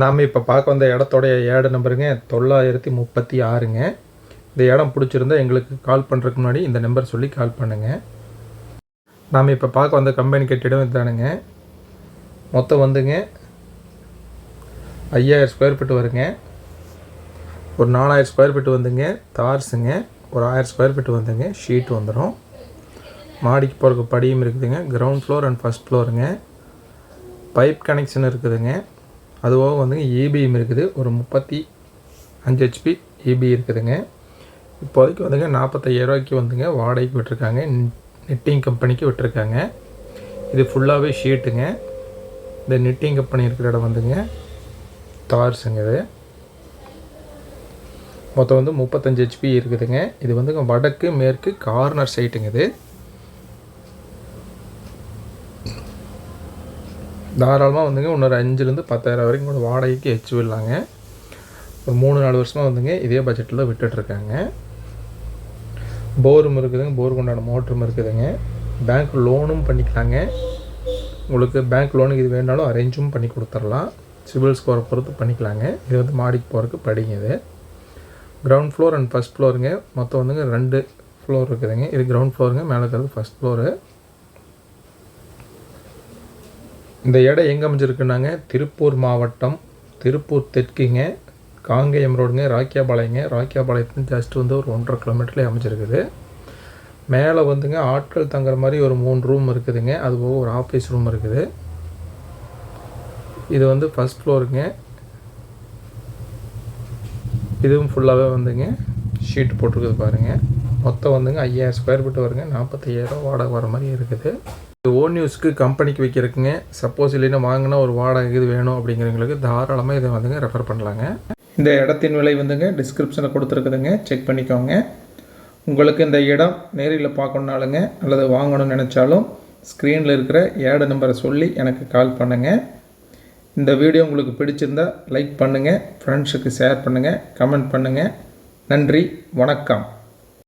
நாம் இப்போ பார்க்க வந்த இடத்தோடைய ஏடு நம்பருங்க தொள்ளாயிரத்தி முப்பத்தி ஆறுங்க. இந்த இடம் பிடிச்சிருந்தா எங்களுக்கு கால் பண்ணுறதுக்கு முன்னாடி இந்த நம்பர் சொல்லி கால் பண்ணுங்கள் நாம் இப்போ பார்க்க வந்த கம்பெனி கட்டிடம் இதுதானுங்க மொத்தம் வந்துங்க ஐயாயிரம் ஸ்கொயர் ஃபீட் வருங்க. ஒரு நாலாயிரம் ஸ்கொயர் ஃபீட் வந்துங்க தார்ஸுங்க. ஒரு ஆயிரம் ஸ்கொயர் ஃபீட் வந்துங்க ஷீட் வந்துடும் மாடிக்கு போகிறக்கு படியும் இருக்குதுங்க கிரவுண்ட் ஃப்ளோர் அண்ட் ஃபஸ்ட் ஃப்ளோருங்க பைப் கனெக்ஷன் இருக்குதுங்க. அதுபோக வந்துங்க இபிஎம் இருக்குது. ஒரு முப்பத்தி அஞ்சு ஹெச்பி இபி இருக்குதுங்க. இப்போதைக்கு வந்துங்க நாற்பத்தையாயிரரூவாய்க்கு வந்துங்க வாடகைக்கு விட்டுருக்காங்க. நெட்டிங் கம்பெனிக்கு விட்டுருக்காங்க. இது ஃபுல்லாகவே ஷீட்டுங்க இந்த நெட்டிங் கம்பெனி இருக்கிற இடம் வந்துங்க. தார்ஸுங்க இது. மொத்தம் வந்து முப்பத்தஞ்சு ஹெச்பி இருக்குதுங்க. இது வந்துங்க வடக்கு மேற்கு கார்னர் சைட்டுங்க இது. தாராளமாக வந்துங்க இன்னொரு அஞ்சுலேருந்து பத்தாயிரம் வரைக்கும் கூட வாடகைக்கு எச்சு விடலாங்க ஒரு மூணு நாலு வருஷமாக வந்துங்க இதே பட்ஜெட்டில் விட்டுட்ருக்காங்க போரும் இருக்குதுங்க போர் கொண்டாட மோட்டரும் இருக்குதுங்க. பேங்க் லோனும் பண்ணிக்கலாங்க. உங்களுக்கு பேங்க் லோனுக்கு இது வேணாலும் அரேஞ்சும் பண்ணி கொடுத்துடலாம். சிவில் ஸ்கோரை பொறுத்து பண்ணிக்கலாங்க. இது வந்து மாடிக்கு போகிறதுக்கு படிங்க இது. கிரவுண்ட் ஃப்ளோர் அண்ட் ஃபஸ்ட் ஃப்ளோருங்க மொத்தம் வந்துங்க ரெண்டு ஃப்ளோர் இருக்குதுங்க. இது கிரவுண்ட் ஃப்ளோருங்க மேலே இருக்கிறது ஃபஸ்ட் ஃப்ளோரு இந்த இடம் எங்கே அமைஞ்சிருக்குன்னாங்க? திருப்பூர் மாவட்டம் திருப்பூர் தெற்குங்க காங்கேயம் ரோடுங்க ராக்கியாபாளையங்க. ராக்கியாபாளையத்துலேருந்து ஜஸ்ட் வந்து ஒரு ஒன்றரை கிலோமீட்டர்லேயே அமைஞ்சிருக்குது. மேலே வந்துங்க ஆட்கள் தங்குற மாதிரி ஒரு மூணு ரூம் இருக்குதுங்க. அது போக ஒரு ஆஃபீஸ் ரூம் இருக்குது. இது வந்து ஃபஸ்ட் ஃப்ளோருங்க இதுவும் ஃபுல்லாகவே வந்துங்க. ஷீட் போட்டிருக்குது பாருங்கள் மொத்தம் வந்துங்க ஐயாயிரம் ஸ்கொயர் ஃபீட் வருங்க. நாற்பத்தையாயிரம் வாடகை வர மாதிரி இருக்குது. இது ஓன் நியூஸ்க்கு கம்பெனிக்கு வைக்கிறதுக்குங்க. சப்போஸ் இல்லைன்னா வாங்கினா ஒரு வாடகை இது வேணும் அப்படிங்கிறவங்களுக்கு தாராளமாக இதை வந்துங்க ரெஃபர் பண்ணலாங்க. இந்த இடத்தின் விலை வந்துங்க டிஸ்கிரிப்ஷனில் கொடுத்துருக்குதுங்க. செக் பண்ணிக்கோங்க. உங்களுக்கு இந்த இடம் நேரில் பார்க்கணுனாலுங்க அல்லது வாங்கணும்னு நினச்சாலும் ஸ்க்ரீனில் இருக்கிற ஏடு நம்பரை சொல்லி எனக்கு கால் பண்ணுங்கள் இந்த வீடியோ உங்களுக்கு பிடிச்சிருந்தா லைக் பண்ணுங்கள் ஃப்ரெண்ட்ஸுக்கு ஷேர் பண்ணுங்கள் கமெண்ட் பண்ணுங்கள் நன்றி. வணக்கம்.